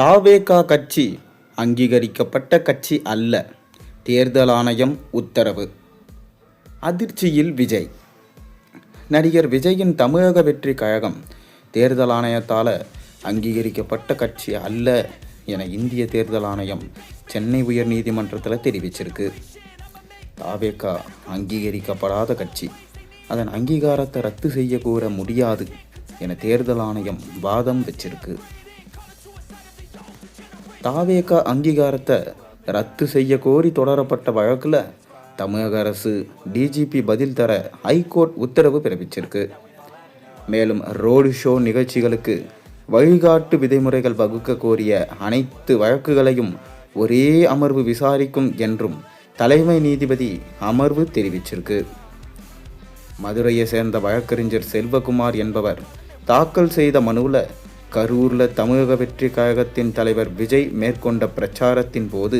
தாவேகா கட்சி அங்கீகரிக்கப்பட்ட கட்சி அல்ல. தேர்தல் ஆணையம் உத்தரவு. அதிர்ச்சியில் விஜய். நடிகர் விஜயின் தமிழக வெற்றி கழகம் தேர்தல் ஆணையத்தால் அங்கீகரிக்கப்பட்ட கட்சி அல்ல என இந்திய தேர்தல் ஆணையம் சென்னை உயர்நீதிமன்றத்தில் தெரிவிச்சிருக்கு. தாவேகா அங்கீகரிக்கப்படாத கட்சி. அதன் அங்கீகாரத்தை ரத்து செய்ய கூற முடியாது என தேர்தல் ஆணையம் வாதம் வச்சிருக்கு. தாவேகா அங்கீகாரத்தை ரத்து செய்ய கோரி தொடரப்பட்ட வழக்கில் தமிழக அரசு டிஜிபி பதில் தர ஹைகோர்ட் உத்தரவு பிறப்பிச்சிருக்கு. மேலும் ரோடு ஷோ நிகழ்ச்சிகளுக்கு வழிகாட்டு விதிமுறைகள் வகுக்க கோரிய அனைத்து வழக்குகளையும் ஒரே அமர்வு விசாரிக்கும் என்றும் தலைமை நீதிபதி அமர்வு தெரிவிச்சிருக்கு. மதுரையை சேர்ந்த வழக்கறிஞர் செல்வகுமார் என்பவர் தாக்கல் செய்த மனுவில் கரூரில் தமிழக வெற்றி கழகத்தின் தலைவர் விஜய் மேற்கொண்ட பிரச்சாரத்தின் போது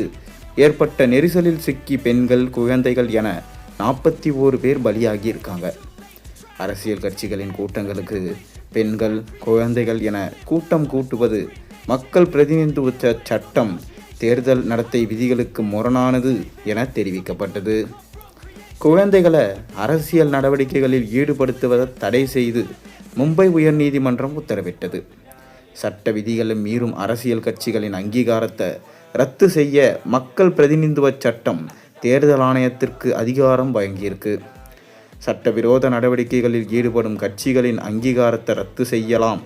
ஏற்பட்ட நெரிசலில் சிக்கி பெண்கள் குழந்தைகள் என நாற்பத்தி ஓரு பேர் பலியாகி இருக்காங்க அரசியல் கட்சிகளின் கூட்டங்களுக்கு பெண்கள் குழந்தைகள் என கூட்டம் கூட்டுவது மக்கள் பிரதிநிதித்துவ சட்டம் தேர்தல் நடத்தை விதிகளுக்கு முரணானது என தெரிவிக்கப்பட்டது. குழந்தைகளை அரசியல் நடவடிக்கைகளில் ஈடுபடுத்துவதை தடை செய்து மும்பை உயர்நீதிமன்றம் உத்தரவிட்டது. சட்ட விதிகளை மீறும் அரசியல் கட்சிகளின் அங்கீகாரத்தை ரத்து செய்ய மக்கள் பிரதிநிதித்துவ சட்டம் தேர்தல் ஆணையத்திற்கு அதிகாரம் வழங்கியிருக்கு. சட்டவிரோத நடவடிக்கைகளில் ஈடுபடும் கட்சிகளின் அங்கீகாரத்தை ரத்து செய்யலாம்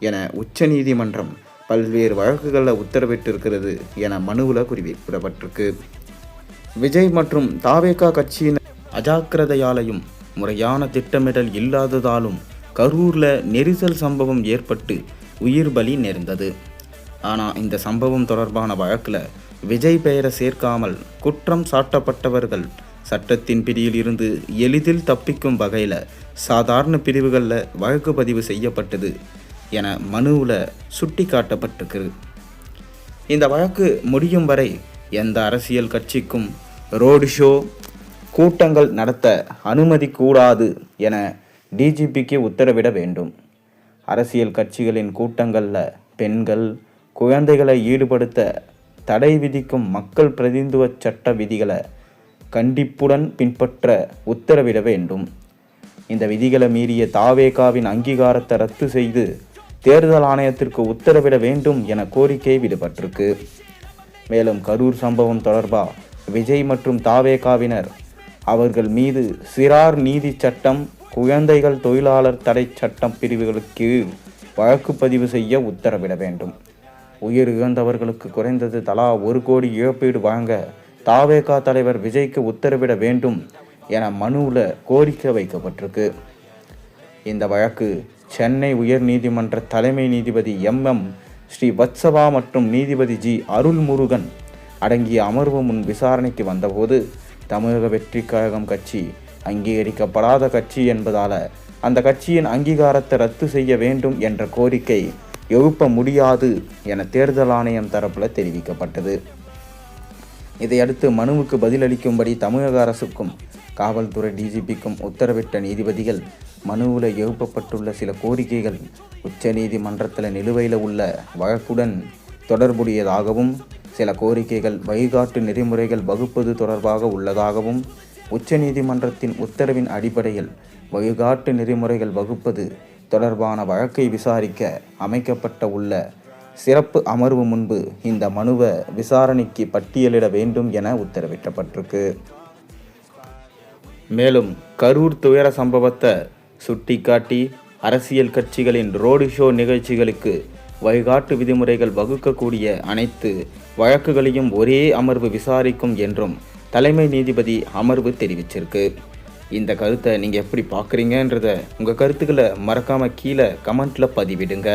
என உச்சநீதிமன்றம் பல்வேறு வழக்குகளில் உத்தரவிட்டிருக்கிறது என மனுவில் குறிப்பிடப்பட்டிருக்கு விஜய் மற்றும் தாவேகா கட்சியின் அஜாக்கிரதையாலையும் முறையான திட்டமிடல் இல்லாததாலும் கரூரில் நெரிசல் சம்பவம் ஏற்பட்டு உயிர் பலி நேர்ந்தது. ஆனால் இந்த சம்பவம் தொடர்பான வழக்கில் விஜய் பெயரை சேர்க்காமல் குற்றம் சாட்டப்பட்டவர்கள் சட்டத்தின் பிடியில் இருந்து எளிதில் தப்பிக்கும் வகையில் சாதாரண பிரிவுகளில் வழக்கு பதிவு செய்யப்பட்டது என மனுவில் சுட்டி காட்டப்பட்டிருக்கு இந்த வழக்கு முடியும் வரை எந்த அரசியல் கட்சிக்கும் ரோடு ஷோ கூட்டங்கள் நடத்த அனுமதி கூடாது என டிஜிபிக்கு உத்தரவிட வேண்டும். அரசியல் கட்சிகளின் கூட்டங்களில் பெண்கள் குழந்தைகளை ஈடுபடுத்த தடை விதிக்கும் மக்கள் பிரதிநிதித்துவ சட்ட விதிகளை கண்டிப்புடன் பின்பற்ற உத்தரவிட வேண்டும். இந்த விதிகளை மீறிய தாவேகாவின் அங்கீகாரத்தை ரத்து செய்து தேர்தல் ஆணையத்திற்கு உத்தரவிட வேண்டும் என கோரிக்கை விடுபட்டிருக்கு. மேலும் கரூர் சம்பவம் தொடர்பாக விஜய் மற்றும் தாவேகாவினர் அவர்கள் மீது சிறார் நீதி சட்டம் குழந்தைகள் தொழிலாளர் தடை சட்டம் பிரிவுகளுக்கு கீழ் வழக்கு பதிவு செய்ய உத்தரவிட வேண்டும். உயிர் இழந்தவர்களுக்கு குறைந்தது தலா ஒரு கோடி இழப்பீடு வழங்க தாவேகா தலைவர் விஜய்க்கு உத்தரவிட வேண்டும் என மனுவில் கோரிக்கை வைக்கப்பட்டிருக்கு. இந்த வழக்கு சென்னை உயர் நீதிமன்ற தலைமை நீதிபதி எம் எம் ஸ்ரீ வத்சவா மற்றும் நீதிபதி ஜி அருள்முருகன் அடங்கிய அமர்வு முன் விசாரணைக்கு வந்தபோது தமிழக வெற்றி கழகம் கட்சி அங்கீகரிக்கப்படாத கட்சி என்பதால் அந்த கட்சியின் அங்கீகாரத்தை ரத்து செய்ய வேண்டும் என்ற கோரிக்கை எழுப்ப முடியாது என தேர்தல் ஆணையம் தரப்பில் தெரிவிக்கப்பட்டது. இதையடுத்து மனுவுக்கு பதிலளிக்கும்படி தமிழக அரசுக்கும் காவல்துறை டிஜிபிக்கும் உத்தரவிட்ட நீதிபதிகள் மனுவில் எழுப்பப்பட்டுள்ள சில கோரிக்கைகள் உச்சநீதிமன்றத்தில் நிலுவையில் உள்ள வழக்குடன் தொடர்புடையதாகவும் சில கோரிக்கைகள் வழிகாட்டு நெறிமுறைகள் வகுப்பது தொடர்பாக உள்ளதாகவும் உச்சநீதிமன்றத்தின் உத்தரவின் அடிப்படையில் வழிகாட்டு நெறிமுறைகள் வகுப்பது தொடர்பான வழக்கை விசாரிக்க அமைக்கப்பட்ட உள்ள சிறப்பு அமர்வு முன்பு இந்த மனுவை விசாரணைக்கு பட்டியலிட வேண்டும் என உத்தரவிட்டப்பட்டிருக்கு. மேலும் கரூர் துயர சம்பவத்தை சுட்டிக்காட்டி அரசியல் கட்சிகளின் ரோடு ஷோ நிகழ்ச்சிகளுக்கு வழிகாட்டு விதிமுறைகள் வகுக்கக்கூடிய அனைத்து வழக்குகளையும் ஒரே அமர்வு விசாரிக்கும் என்றும் தலைமை நீதிபதி அமர்வு தெரிவிச்சிருக்கு. இந்த கருத்தை நீங்கள் எப்படி பார்க்குறீங்கன்றத உங்கள் கருத்துக்களை மறக்காமல் கீழே கமெண்ட்டில் பதிவிடுங்க.